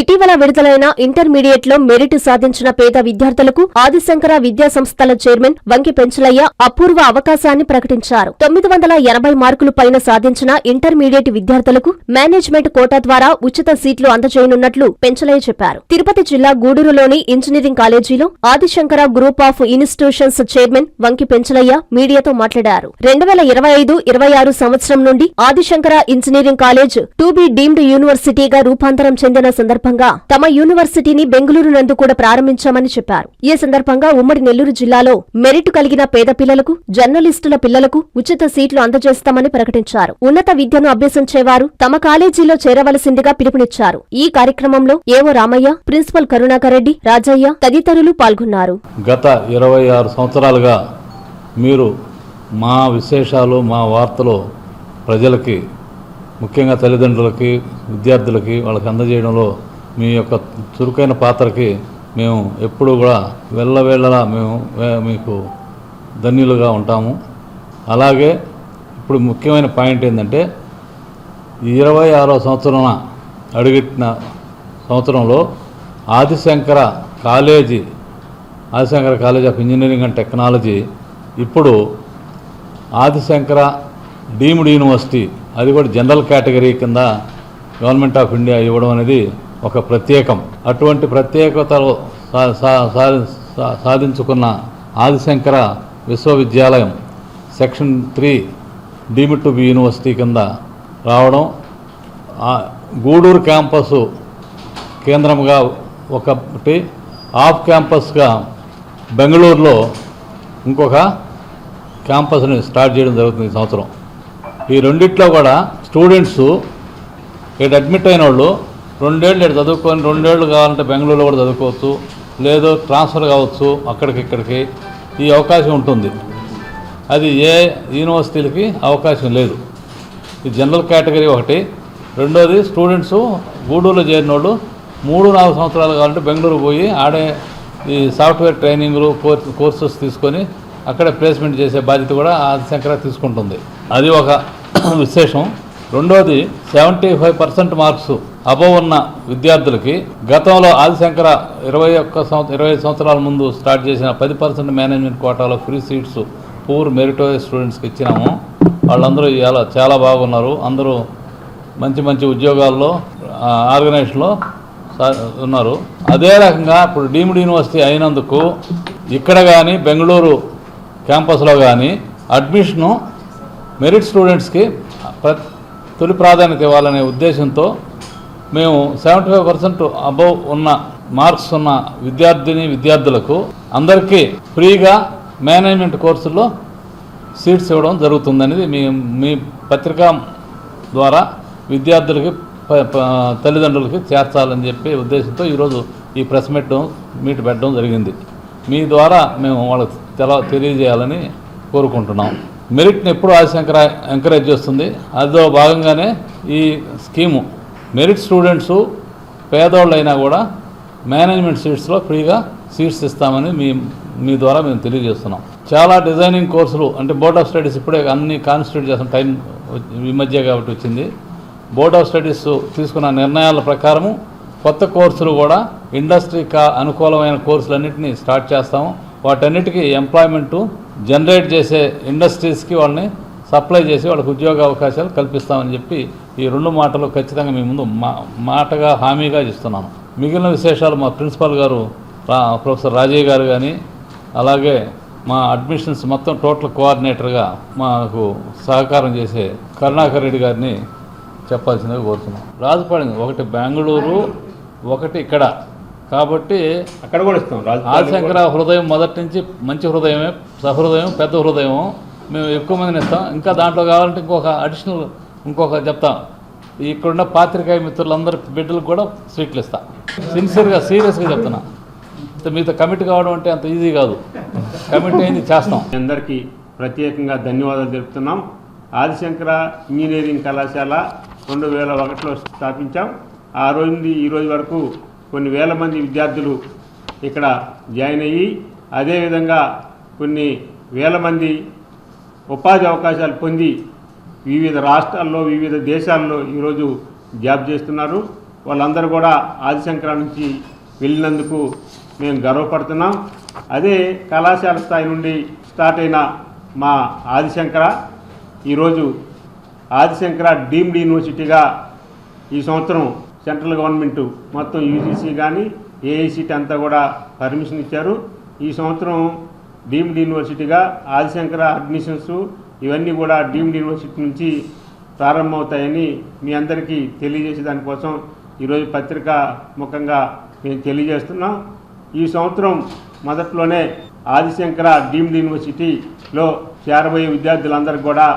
ఇటీవల విడుదలైన ఇంటర్మీడియట్లో మెరిట్ సాధించిన పేద విద్యార్థులకు ఆదిశంకర విద్యా సంస్థల చైర్మన్ వంకి పెంచలయ్య అపూర్వ అవకాశాన్ని ప్రకటించారు. తొమ్మిది వందల ఎనభై మార్కులు పైన సాధించిన ఇంటర్మీడియట్ విద్యార్థులకు మేనేజ్మెంట్ కోటా ద్వారా ఉచిత సీట్లు అందజేయనున్నట్లు పెంచలయ్య చెప్పారు. తిరుపతి జిల్లా గూడూరులోని ఇంజనీరింగ్ కాలేజీలో Adishankara group of institutions chairman Vanki Penchalaiah మీడియాతో మాట్లాడారు. రెండు వేల ఇరవై ఐదు ఇరవై ఆరు సంవత్సరం నుండి Adishankara engineering college to be deemed యూనివర్సిటీగా రూపాంతరం చెందిన సందర్భంగా తమ యూనివర్సిటీని బెంగళూరు నందు కూడా ప్రారంభించామని చెప్పారు. ఈ సందర్భంగా ఉమ్మడి నెల్లూరు జిల్లాలో మెరిట్ కలిగిన పేద పిల్లలకు జర్నలిస్టుల పిల్లలకు ఉచిత సీట్లు అందజేస్తామని ప్రకటించారు. ఉన్నత విద్యను అభ్యసించేవారు తమ కాలేజీలో చేరవలసిందిగా పిలుపునిచ్చారు. ఈ కార్యక్రమంలో ఏవో రామయ్య ప్రిన్సిపల్ కరుణాకర్ రెడ్డి రాజయ్య తదితరులు పాల్గొన్నారు. గత ఇరవై ఆరు సంవత్సరాలుగా మీరు మా విశేషాలు మా వార్తలు ప్రజలకి ముఖ్యంగా తల్లిదండ్రులకి విద్యార్థులకి వాళ్ళకి అందజేయడంలో మీ యొక్క చురుకైన పాత్రకి మేము ఎప్పుడూ కూడా వెళ్ళవేళ్ళలా మేము మీకు ధన్యులుగా ఉంటాము. అలాగే ఇప్పుడు ముఖ్యమైన పాయింట్ ఏంటంటే ఇరవై ఆరో సంవత్సరం అడుగెట్టిన సంవత్సరంలో Adishankara college Adishankara college of engineering and technology ఇప్పుడు ఆదిశంకర డీమ్డ్ యూనివర్సిటీ అది కూడా జనరల్ కేటగిరీ కింద గవర్నమెంట్ ఆఫ్ ఇండియా ఇవ్వడం అనేది ఒక ప్రత్యేకం. అటువంటి ప్రత్యేకతలు సా- సా- సాధించుకున్న ఆదిశంకర విశ్వవిద్యాలయం section three deemed to be university కింద రావడం గూడూరు క్యాంపస్ కేంద్రంగా ఒకటి ఆఫ్ క్యాంపస్గా బెంగళూరులో ఇంకొక క్యాంపస్ని స్టార్ట్ చేయడం జరుగుతుంది ఈ సంవత్సరం. ఈ రెండిట్లో కూడా స్టూడెంట్స్ ఇక్కడ అడ్మిట్ అయిన వాళ్ళు రెండేళ్ళు ఇక్కడ చదువుకొని రెండేళ్ళు కావాలంటే బెంగళూరులో కూడా చదువుకోవచ్చు. లేదో ట్రాన్స్ఫర్ కావచ్చు అక్కడికి ఇక్కడికి ఈ అవకాశం ఉంటుంది. అది ఏ యూనివర్సిటీలకి అవకాశం లేదు. ఇది జనరల్ కేటగిరీ ఒకటి. రెండోది స్టూడెంట్స్ గూడూరులో చేరిన వాళ్ళు మూడు నాలుగు సంవత్సరాలు కావాలంటే బెంగళూరు పోయి ఆడే ఈ సాఫ్ట్వేర్ ట్రైనింగ్లు కోర్సెస్ తీసుకొని అక్కడ ప్లేస్మెంట్ చేసే బాధ్యత కూడా ఆదిశంకర తీసుకుంటుంది. అది ఒక విశేషం. రెండోది seventy five percent marks above ఉన్న విద్యార్థులకి గతంలో ఆదిశంకర ఇరవై ఒక్క సంవత్సరం ఇరవై సంవత్సరాల ముందు స్టార్ట్ చేసిన పది పర్సెంట్ మేనేజ్మెంట్ కోటాలో ఫ్రీ సీట్స్ పూర్ మెరిటోరియస్ స్టూడెంట్స్కి ఇచ్చినాము. వాళ్ళందరూ ఇలా చాలా బాగున్నారు. అందరూ మంచి మంచి ఉద్యోగాల్లో ఆర్గనైజేషన్లో ఉన్నారు. అదే రకంగా ఇప్పుడు డీమ్డ్ యూనివర్సిటీ అయినందుకు ఇక్కడ కానీ బెంగళూరు క్యాంపస్లో కానీ అడ్మిషను మెరిట్ స్టూడెంట్స్కి ప్రతి తొలి ప్రాధాన్యత ఇవ్వాలనే ఉద్దేశంతో మేము సెవెంటీ ఫైవ్ పర్సెంట్ అబవ్ ఉన్న మార్క్స్ ఉన్న విద్యార్థిని విద్యార్థులకు అందరికీ ఫ్రీగా మేనేజ్మెంట్ కోర్సుల్లో సీట్స్ ఇవ్వడం జరుగుతుందనేది మీ మీ పత్రిక ద్వారా విద్యార్థులకి ప- తల్లిదండ్రులకి చేర్చాలని చెప్పి ఉద్దేశంతో ఈరోజు ఈ ప్రెస్ మీట్ మీట్ పెట్టడం జరిగింది. మీ ద్వారా మేము వాళ్ళకి తెల తెలియజేయాలని కోరుకుంటున్నాం. మెరిట్ని ఎప్పుడు ఆశంకర ఎంకరేజ్ చేస్తుంది. అదో భాగంగానే ఈ స్కీము మెరిట్ స్టూడెంట్స్ పేదోళ్ళైనా కూడా మేనేజ్మెంట్ సీట్స్లో ఫ్రీగా సీట్స్ ఇస్తామని మీ మీ ద్వారా మేము తెలియజేస్తున్నాం. చాలా డిజైనింగ్ కోర్సులు అంటే బోర్డ్ ఆఫ్ స్టడీస్ ఇప్పుడే అన్ని కాన్స్టిట్యూట్ చేసిన టైం ఈ మధ్య కాబట్టి వచ్చింది. బోర్డ్ ఆఫ్ స్టడీస్ తీసుకున్న నిర్ణయాల ప్రకారము కొత్త కోర్సులు కూడా ఇండస్ట్రీకి అనుకూలమైన కోర్సులన్నింటినీ స్టార్ట్ చేస్తాము. వాటన్నిటికీ ఎంప్లాయ్మెంటు జనరేట్ చేసే ఇండస్ట్రీస్కి వాళ్ళని సప్లై చేసి వాళ్ళకి ఉద్యోగ అవకాశాలు కల్పిస్తామని చెప్పి ఈ రెండు మాటలు ఖచ్చితంగా మీ ముందు మా మాటగా హామీగా ఇస్తున్నాను. మిగిలిన విశేషాలు మా ప్రిన్సిపాల్ గారు రా- ప్రొఫెసర్ రాజయ్య గారు కానీ అలాగే మా అడ్మిషన్స్ మొత్తం టోటల్ కోఆర్డినేటర్గా మాకు సహకారం చేసే కరుణాకర్ రెడ్డి గారిని చెప్పాల్సిందిగా కోరుతున్నాం రాజపాడింది ఒకటి బెంగళూరు ఒకటి ఇక్కడ. కాబట్టి అక్కడ కూడా ఇస్తాం. ఆదిశంకర హృదయం మొదటి నుంచి మంచి హృదయమే సహృదయం పెద్ద హృదయం మేము ఎక్కువ మందిని ఇస్తాం. ఇంకా దాంట్లో కావాలంటే ఇంకొక అడిషనల్ ఇంకొక చెప్తాం. ఇక్కడున్న పాత్రికాయ మిత్రులందరి బిడ్డలకు కూడా సీట్లు ఇస్తా. సిన్సియర్గా సీరియస్గా చెప్తున్నా. ఇంత మీతో కమిట్ కావడం అంటే అంత ఈజీ కాదు. కమిట్ అయింది చేస్తాం. మీ అందరికీ ప్రత్యేకంగా ధన్యవాదాలు తెలుపుతున్నాం ఆదిశంకర ఇంజనీరింగ్ కళాశాల రెండు వేల ఒకటిలో స్థాపించాం. ఆ రోజు నుండి ఈ రోజు వరకు కొన్ని వేల మంది విద్యార్థులు ఇక్కడ జాయిన్ అయ్యి అదేవిధంగా కొన్ని వేల మంది ఉపాధి అవకాశాలు పొంది వివిధ రాష్ట్రాల్లో వివిధ దేశాల్లో ఈరోజు జాబ్ చేస్తున్నారు. వాళ్ళందరూ కూడా ఆదిశంకర నుంచి వెళ్ళినందుకు మేము గర్వపడుతున్నాం. అదే కళాశాల స్థాయి నుండి స్టార్ట్ అయిన మా ఆదిశంకర ఈరోజు ఆదిశంకర డీమ్డ్ యూనివర్సిటీగా ఈ సంవత్సరం సెంట్రల్ గవర్నమెంట్ మొత్తం యూజీసీ కానీ ఏఐసిటీ అంతా కూడా పర్మిషన్ ఇచ్చారు. ఈ సంవత్సరం డీమ్డ్ యూనివర్సిటీగా ఆదిశంకర అడ్మిషన్స్ ఇవన్నీ కూడా డీమ్డ్ యూనివర్సిటీ నుంచి ప్రారంభమవుతాయని మీ అందరికీ తెలియజేసే దానికోసం ఈరోజు పత్రిక ముఖంగా మేము తెలియజేస్తున్నాం. ఈ సంవత్సరం మొదట్లోనే ఆదిశంకర డీమ్డ్ యూనివర్సిటీలో చేరబోయే విద్యార్థులందరికీ కూడా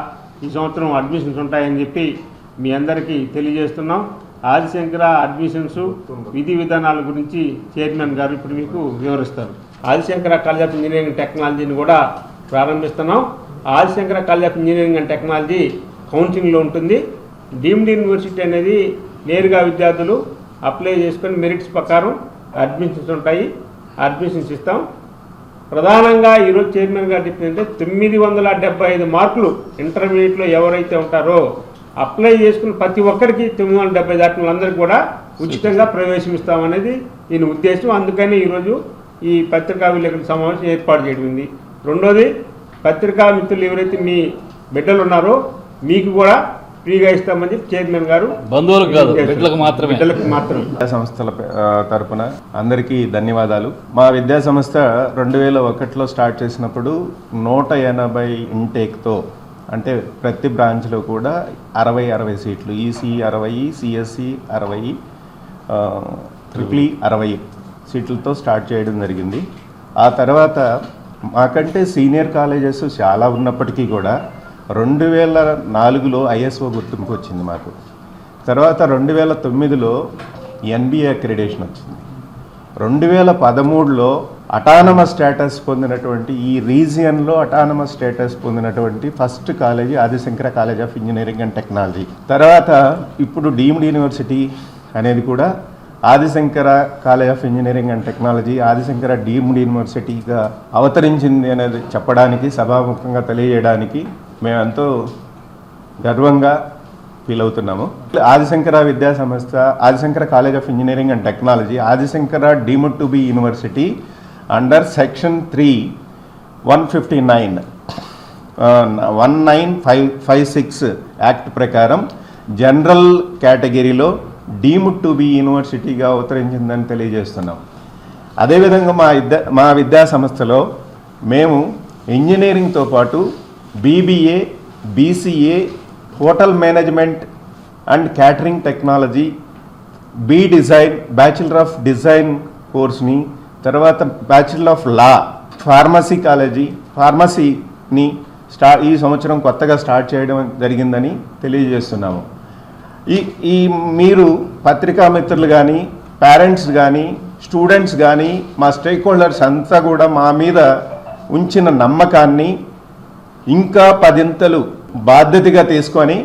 ఈ సంవత్సరం అడ్మిషన్స్ ఉంటాయని చెప్పి మీ అందరికీ తెలియజేస్తున్నాం. ఆదిశంకర అడ్మిషన్స్ విధి విధానాల గురించి చైర్మన్ గారు ఇప్పుడు మీకు వివరిస్తారు. ఆదిశంకర కాలేజ్ ఆఫ్ ఇంజనీరింగ్ టెక్నాలజీని కూడా ప్రారంభిస్తున్నాం. Adishankara college of engineering and technology కౌన్సిలింగ్లో ఉంటుంది. డీమ్డ్ యూనివర్సిటీ అనేది నేరుగా విద్యార్థులు అప్లై చేసుకొని మెరిట్స్ ప్రకారం అడ్మిషన్స్ ఉంటాయి. అడ్మిషన్స్ ఇస్తాం. ప్రధానంగా ఈరోజు చైర్మన్ గారు చెప్పిందంటే తొమ్మిది వందల డెబ్బై ఐదు మార్కులు ఇంటర్మీడియట్లో ఎవరైతే ఉంటారో అప్లై చేసుకున్న ప్రతి ఒక్కరికి తొమ్మిది వందల డెబ్బై దాటిన వాళ్ళందరికీ కూడా ఉచితంగా ప్రవేశం ఇస్తామనేది దీని ఉద్దేశం. అందుకని ఈరోజు ఈ పత్రికా విలేకరుల సమావేశం ఏర్పాటు చేయడం ఉంది. రెండోది పత్రికా మిత్రులు ఎవరైతే మీ బిడ్డలు ఉన్నారో మీకు కూడా ఫ్రీగా ఇస్తామని చెప్పి చైర్మన్ గారు బంధువులకు కాదు బిడ్డలకు మాత్రమే. బిడ్డలకు మాత్రమే. విద్యా సంస్థల తరపున అందరికీ ధన్యవాదాలు. మా విద్యా సంస్థ రెండు వేల ఒకటిలో స్టార్ట్ చేసినప్పుడు నూట ఎనభై ఇంటేక్తో అంటే ప్రతి బ్రాంచ్లో కూడా అరవై అరవై సీట్లు. ఈసీ అరవై సిఎస్సి అరవై ట్రిపుల్ అరవై సీట్లతో స్టార్ట్ చేయడం జరిగింది. ఆ తర్వాత మాకంటే సీనియర్ కాలేజెస్ చాలా ఉన్నప్పటికీ కూడా రెండు వేల నాలుగులో ఐఎస్ఓ గుర్తింపు వచ్చింది మాకు. తర్వాత రెండు వేల తొమ్మిదిలో ఎన్బిఏ అక్రిడేషన్ వచ్చింది. రెండు వేల పదమూడులో అటానమస్ స్టేటస్ పొందినటువంటి ఈ రీజియన్లో అటానమస్ స్టేటస్ పొందినటువంటి first college Adishankara college of engineering and technology తర్వాత ఇప్పుడు డీమ్డ్ యూనివర్సిటీ అనేది కూడా Adishankara college of engineering and technology Adishankara deemed యూనివర్సిటీగా అవతరించింది అనేది చెప్పడానికి సభాముఖంగా తెలియజేయడానికి మేమెంతో గర్వంగా ఫీల్ అవుతున్నాము. ఆదిశంకర విద్యా సంస్థ Adishankara college of engineering and technology Adishankara deemed to be university under section three one fifty nine one nine five five six act ప్రకారం జనరల్ కేటగిరీలో డీమ్డ్ టు బి యూనివర్సిటీగా అవతరించిందని తెలియజేస్తున్నాం. అదేవిధంగా మా విద్యా మా విద్యా సంస్థలో మేము ఇంజనీరింగ్తో పాటు BBA BCA hotel management and catering technology B design bachelor of design కోర్స్ని తర్వాత bachelor of law pharmacy college ఫార్మసీని స్టా ఈ సంవత్సరం కొత్తగా స్టార్ట్ చేయడం జరిగిందని తెలియజేస్తున్నాము. ఈ ఈ మీరు పత్రికా మిత్రులు కానీ పేరెంట్స్ కానీ స్టూడెంట్స్ కానీ మా స్టేక్ హోల్డర్స్ అంతా కూడా మా మీద ఉంచిన నమ్మకాన్ని ఇంకా పదింతలు బాధ్యతగా తీసుకొని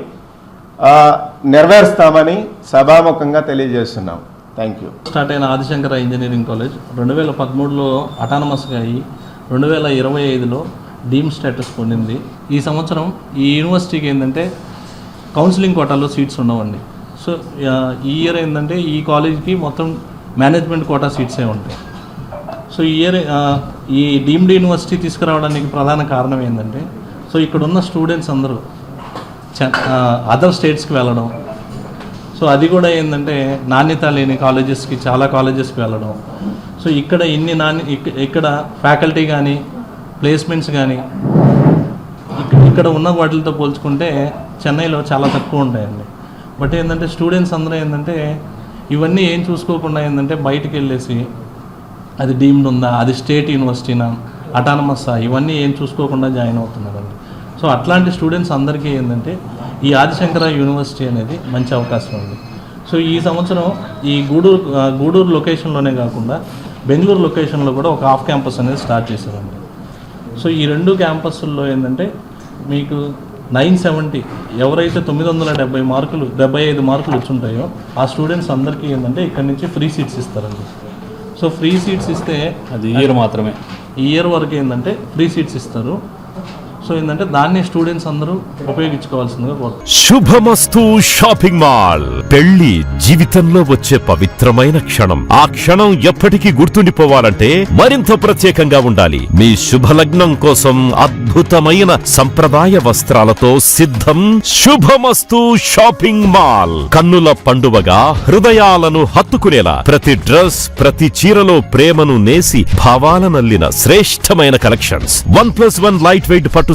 నెరవేరుస్తామని సభాముఖంగా తెలియజేస్తున్నాము. థ్యాంక్ యూ స్టార్ట్ అయిన ఆదిశంకర ఇంజనీరింగ్ కాలేజ్. రెండు వేల పదమూడులో అటానమస్గా అయ్యి రెండు వేల ఇరవై ఐదులో డీమ్ స్టేటస్ పొందింది. ఈ సంవత్సరం ఈ యూనివర్సిటీకి ఏంటంటే కౌన్సిలింగ్ కోటాలో సీట్స్ ఉండవండి. సో ఈ ఇయర్ ఏంటంటే ఈ కాలేజ్కి మొత్తం మేనేజ్మెంట్ కోటా సీట్సే ఉంటాయి. సో ఈ ఇయర్ ఈ డీమ్డ్ యూనివర్సిటీ తీసుకురావడానికి ప్రధాన కారణం ఏంటంటే సో ఇక్కడ ఉన్న స్టూడెంట్స్ అందరూ అదర్ స్టేట్స్కి వెళ్ళడం సో అది కూడా ఏంటంటే నాణ్యత లేని కాలేజెస్కి చాలా కాలేజెస్కి వెళ్ళడం. సో ఇక్కడ ఇన్ని నాణ్య ఇక్కడ ఫ్యాకల్టీ కానీ ప్లేస్మెంట్స్ కానీ ఇక్కడ ఉన్న వాటితో పోల్చుకుంటే చెన్నైలో చాలా తక్కువ ఉంటాయండి. బట్ ఏంటంటే స్టూడెంట్స్ అందరూ ఏంటంటే ఇవన్నీ ఏం చూసుకోకుండా ఏంటంటే బయటికి వెళ్ళేసి అది డీమ్డ్ ఉందా అది స్టేట్ యూనివర్సిటీనా అటానమస్సా ఇవన్నీ ఏం చూసుకోకుండా జాయిన్ అవుతున్నారండి. సో అట్లాంటి స్టూడెంట్స్ అందరికీ ఏంటంటే ఈ ఆదిశంకర యూనివర్సిటీ అనేది మంచి అవకాశం ఉంది. సో ఈ సంవత్సరం ఈ గూడూరు గూడూరు లొకేషన్లోనే కాకుండా బెంగళూరు లొకేషన్లో కూడా ఒక ఆఫ్ క్యాంపస్ అనేది స్టార్ట్ చేశారండి. సో ఈ రెండు క్యాంపస్ల్లో ఏంటంటే మీకు నైన్ సెవెంటీ ఎవరైతే తొమ్మిది వందల డెబ్బై మార్కులు డెబ్బై ఐదు మార్కులు వచ్చుంటాయో ఆ స్టూడెంట్స్ అందరికీ ఏంటంటే ఇక్కడ నుంచి ఫ్రీ సీట్స్ ఇస్తారండి. సో ఫ్రీ సీట్స్ ఇస్తే అది ఇయర్ మాత్రమే. ఈ ఇయర్ వరకు ఏంటంటే ఫ్రీ సీట్స్ ఇస్తారు. సో ఏంటంటే దాన్ని స్టూడెంట్స్ అందరూ ఉపయోగించుకోవాల్సిందిగా కోరుతున్నాను శుభమస్తు షాపింగ్ మాల్. పెళ్ళి జీవితంలో వచ్చే పవిత్రమైన క్షణం. ఆ క్షణం ఎప్పటికీ గుర్తుండిపోవాలంటే మరింత ప్రత్యేకంగా ఉండాలి. మీ శుభలగ్నం కోసం అద్భుతమైన సంప్రదాయ వస్త్రాలతో సిద్ధం శుభమస్తు షాపింగ్ మాల్. కన్నుల పండువగా హృదయాలను హత్తుకునేలా ప్రతి డ్రెస్ ప్రతి చీరలో ప్రేమను నేసి భావాలనల్లిన శ్రేష్టమైన collections. One plus one light weight పట్టు